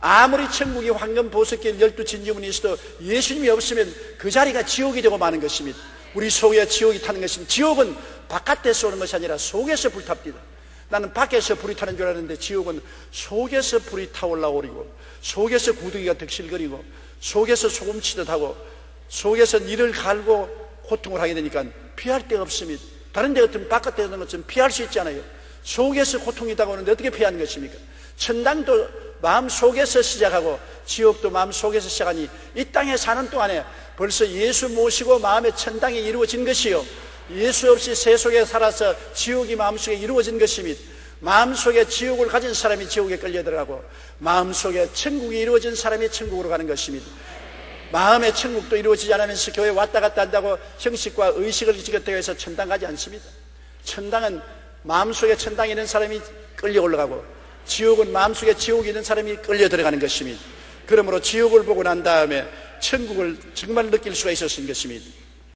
아무리 천국이 황금 보석길 열두 진주문이 있어도 예수님이 없으면 그 자리가 지옥이 되고 마는 것입니다. 우리 속에 지옥이 타는 것입니다. 지옥은 바깥에서 오는 것이 아니라 속에서 불탑니다. 나는 밖에서 불이 타는 줄 알았는데 지옥은 속에서 불이 타올라오리고 속에서 구덩이가 득실거리고 속에서 소금치듯 하고 속에서 이를 갈고 고통을 하게 되니까 피할 데가 없습니다. 다른 데 같으면 바깥에 있는 것처럼 피할 수 있잖아요. 속에서 고통이 다가오는데 어떻게 피하는 것입니까? 천당도 마음 속에서 시작하고 지옥도 마음 속에서 시작하니 이 땅에 사는 동안에 벌써 예수 모시고 마음의 천당이 이루어진 것이요. 예수 없이 세속에 살아서 지옥이 마음속에 이루어진 것입니다. 마음속에 지옥을 가진 사람이 지옥에 끌려 들어가고 마음속에 천국이 이루어진 사람이 천국으로 가는 것입니다. 마음의 천국도 이루어지지 않으면서 교회 왔다 갔다 한다고 형식과 의식을 지켰다고 해서 천당 가지 않습니다. 천당은 마음속에 천당이 있는 사람이 끌려 올라가고 지옥은 마음속에 지옥이 있는 사람이 끌려 들어가는 것입니다. 그러므로 지옥을 보고 난 다음에 천국을 정말 느낄 수가 있었던 것입니다.